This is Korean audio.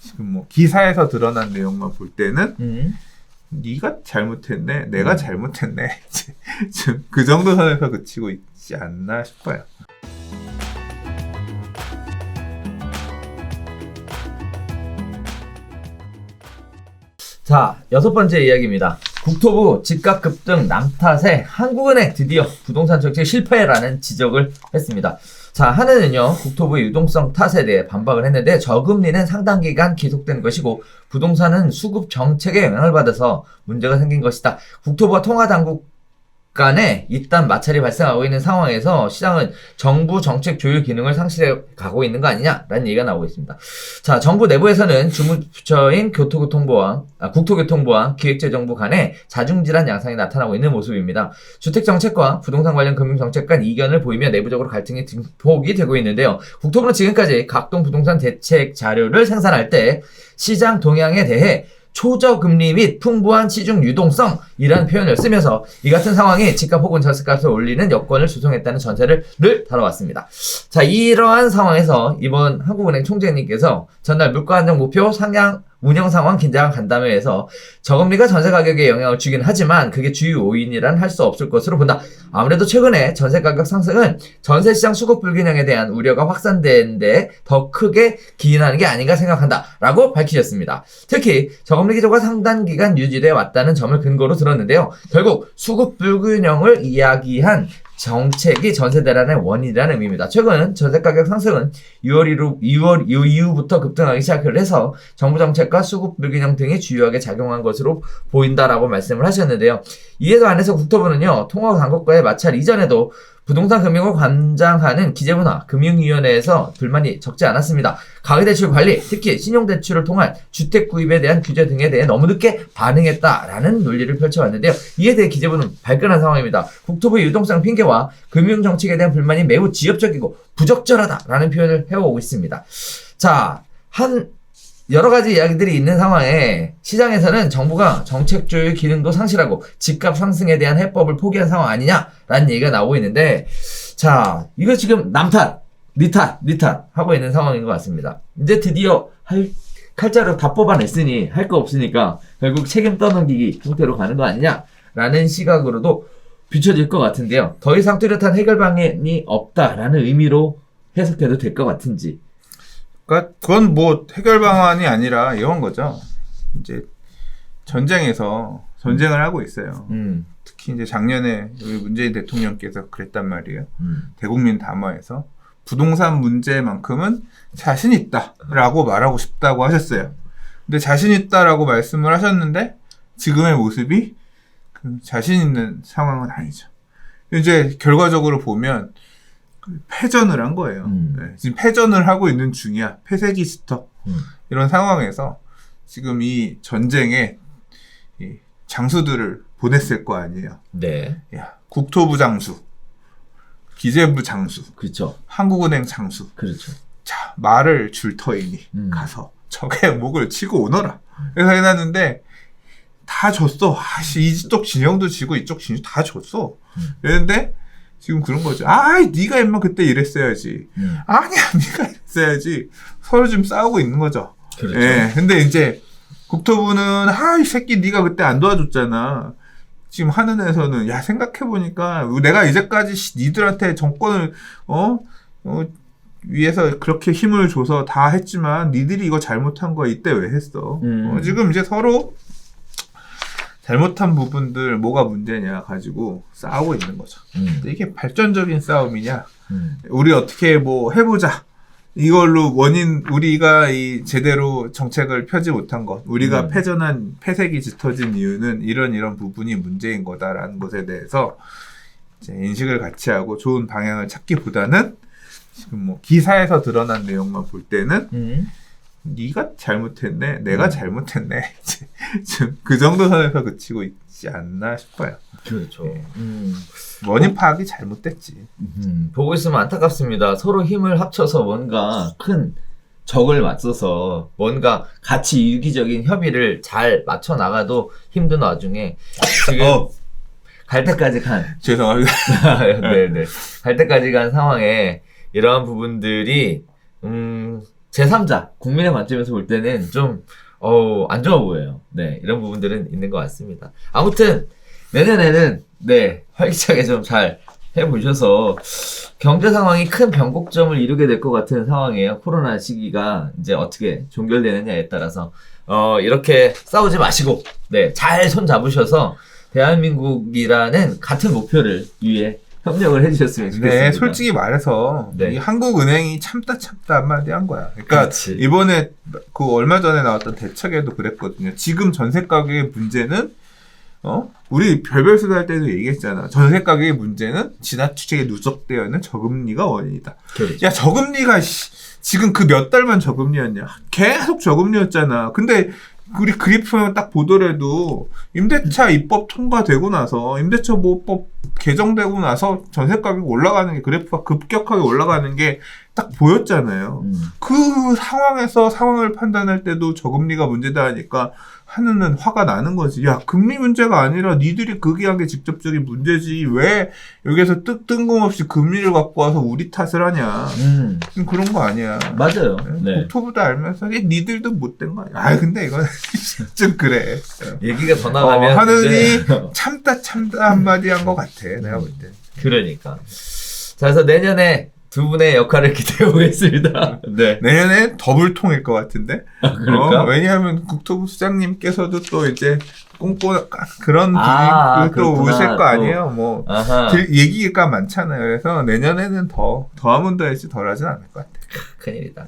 지금 뭐 기사에서 드러난 내용만 볼 때는 음. 네가 잘못했네, 내가 잘못했네. 이제 지금 그 정도 선에서 그치고 있지 않나 싶어요. 자, 여섯 번째 이야기입니다. 국토부 집값 급등 남탓에 한국은행 드디어 부동산 정책 실패라는 지적을 했습니다. 자, 한은은요, 국토부의 유동성 탓에 대해 반박을 했는데, 저금리는 상당 기간 계속된 것이고, 부동산은 수급 정책에 영향을 받아서 문제가 생긴 것이다. 국토부와 통화당국 간에 일단 마찰이 발생하고 있는 상황에서 시장은 정부 정책 조율 기능을 상실해 가고 있는 거 아니냐라는 얘기가 나오고 있습니다. 자, 정부 내부에서는 주무부처인 교토교통부와 아, 국토교통부와 기획재정부 간에 자중질환 양상이 나타나고 있는 모습입니다. 주택 정책과 부동산 관련 금융 정책 간 이견을 보이며 내부적으로 갈등이 증폭이 되고 있는데요. 국토부는 지금까지 각종 부동산 대책 자료를 생산할 때 시장 동향에 대해 초저금리 및 풍부한 시중 유동성이라는 표현을 쓰면서 이 같은 상황이 집값 혹은 전세값을 올리는 여건을 조성했다는 전제를 늘 다뤄왔습니다. 자, 이러한 상황에서 이번 한국은행 총재님께서 전날 물가 안정 목표 상향 운영 상황 긴장 간담회에서 저금리가 전세 가격에 영향을 주긴 하지만 그게 주요 요인이란 할 수 없을 것으로 본다. 아무래도 최근에 전세 가격 상승은 전세 시장 수급 불균형에 대한 우려가 확산되는데 더 크게 기인하는 게 아닌가 생각한다라고 밝히셨습니다. 특히 저금리 기조가 상당 기간 유지돼 왔다는 점을 근거로 들었는데요. 결국 수급 불균형을 이야기한 정책이 전세 대란의 원인이라는 의미입니다. 최근 전세 가격 상승은 6월 이후, 6월 이후부터 급등하기 시작을 해서 정부 정책과 수급 불균형 등이 주요하게 작용한 것으로 보인다라고 말씀을 하셨는데요. 이에 더안해서 국토부는요, 통화 당국과의 마찰 이전에도 부동산 금융을 관장하는 기재부나 금융위원회에서 불만이 적지 않았습니다. 가계대출 관리, 특히 신용대출을 통한 주택 구입에 대한 규제 등에 대해 너무 늦게 반응했다라는 논리를 펼쳐왔는데요. 이에 대해 기재부는 발끈한 상황입니다. 국토부의 유동성 핑계와 금융정책에 대한 불만이 매우 지엽적이고 부적절하다라는 표현을 해오고 있습니다. 자, 한 여러 가지 이야기들이 있는 상황에 시장에서는 정부가 정책 조율 기능도 상실하고 집값 상승에 대한 해법을 포기한 상황 아니냐라는 얘기가 나오고 있는데 자 이거 지금 남탓, 니탓, 니탓 하고 있는 상황인 것 같습니다. 이제 드디어 할 칼자루 다 뽑아냈으니 할 거 없으니까 결국 책임 떠넘기기 형태로 가는 거 아니냐라는 시각으로도 비춰질 것 같은데요. 더 이상 뚜렷한 해결 방안이 없다라는 의미로 해석해도 될 것 같은지 그러니까 그건 뭐 해결 방안이 아니라 이런 거죠. 이제 전쟁에서 전쟁을 하고 있어요. 음, 특히 이제 작년에 우리 문재인 대통령께서 그랬단 말이에요. 음. 대국민 담화에서 부동산 문제만큼은 자신 있다라고 말하고 싶다고 하셨어요. 근데 자신 있다라고 말씀을 하셨는데 지금의 모습이 그 자신 있는 상황은 아니죠. 이제 결과적으로 보면 패전을 한 거예요. 음. 네, 지금 패전을 하고 있는 중이야. 폐쇄기 스톱 음. 이런 상황에서 지금 이 전쟁에 이 장수들을 보냈을 거 아니에요. 네, 야, 국토부 장수, 기재부 장수, 그렇죠, 한국은행 장수. 그렇죠. 자, 말을 줄 터이니 음. 가서 적의 목을 치고 오너라. 그래서 해놨는데 다 줬어. 아씨 이쪽 진영도 지고 이쪽 진영 다 줬어. 음. 그런데 지금 그런 거죠. 아, 네가 임마 그때 이랬어야지. 음, 아니야, 네가 이랬어야지. 서로 지금 싸우고 있는 거죠. 그렇죠. 예. 근데 이제 국토부는 아, 이 새끼 네가 그때 안 도와줬잖아. 지금 하는 애서는 야 생각해 보니까 내가 이제까지 씨, 니들한테 정권을 어? 어 위해서 그렇게 힘을 줘서 다 했지만 니들이 이거 잘못한 거 이때 왜 했어? 음. 어, 지금 이제 서로 잘못한 부분들 뭐가 문제냐 가지고 싸우고 있는 거죠. 음, 이게 발전적인 싸움이냐? 음, 우리 어떻게 뭐 해보자. 이걸로 원인 우리가 이 제대로 정책을 펴지 못한 것, 우리가 음. 패전한 폐색이 짙어진 이유는 이런 이런 부분이 문제인 거다라는 것에 대해서 이제 인식을 같이 하고 좋은 방향을 찾기보다는 지금 뭐 기사에서 드러난 내용만 볼 때는 음. 네가 잘못했네, 내가 음. 잘못했네, 그 정도 선에서 그치고 있지 않나 싶어요. 그렇죠. 예. 음, 원인 파악이 잘못됐지. 음, 보고 있으면 안타깝습니다. 서로 힘을 합쳐서 뭔가 큰 적을 맞서서 뭔가 같이 유기적인 협의를 잘 맞춰 나가도 힘든 와중에 지금 어, 갈 때까지 간 죄송합니다. 네네 갈 때까지 간 상황에 이러한 부분들이 음 제3자, 국민의 관점에서 볼 때는 좀, 어, 안 좋아 보여요. 네, 이런 부분들은 있는 것 같습니다. 아무튼, 내년에는, 네, 활기차게 좀 잘 해보셔서, 경제 상황이 큰 변곡점을 이루게 될 것 같은 상황이에요. 코로나 시기가 이제 어떻게 종결되느냐에 따라서, 어, 이렇게 싸우지 마시고, 네, 잘 손 잡으셔서, 대한민국이라는 같은 목표를 위해 협력을 해주셨으면 좋겠습니다. 네, 솔직히 말해서 네. 이 한국은행이 참다 참다 한마디 한 거야. 그러니까 그렇지. 이번에 그 얼마 전에 나왔던 대책에도 그랬거든요. 지금 전세 가격의 문제는 어 우리 별별 수다 할 때도 얘기했잖아. 전세 가격의 문제는 지나치게 누적되어 있는 저금리가 원인이다. 그렇죠. 야 저금리가 씨, 지금 그 몇 달만 저금리였냐? 계속 저금리였잖아. 근데 우리 그래프만 딱 보더라도 임대차 입법 통과되고 나서 임대차 보호법 개정되고 나서 전세 가격 올라가는 게 그래프가 급격하게 올라가는 게딱 보였잖아요. 음. 그 상황에서 상황을 판단할 때도 저금리가 문제다 하니까 하느는 화가 나는 거지. 야, 금리 문제가 아니라 니들이 극이한 게 직접적인 문제지. 왜 여기서 뜨, 뜬금없이 금리를 갖고 와서 우리 탓을 하냐. 음, 그런 거 아니야. 맞아요. 네. 국토부도 알면서 이 니들도 못된 거 아니야. 아, 근데 이건 좀 그래. 얘기가 더 어, 나가면 하느니 이제- 참다 참다 한마디 한 것 같아. 내가 볼 때. 그러니까. 자, 그래서 내년에 두 분의 역할을 기대해 보겠습니다. 네. 내년에 더블 통일 것 같은데. 그럴까? 어, 왜냐하면 국토부 수장님께서도 또 이제 꼼꼼 그런 아, 분이 또. 오실 거 또. 아니에요. 뭐 아하. 길- 얘기가 많잖아요. 그래서 내년에는 더 더하면 더했지 덜하진 않을 것 같아요. 큰일이다.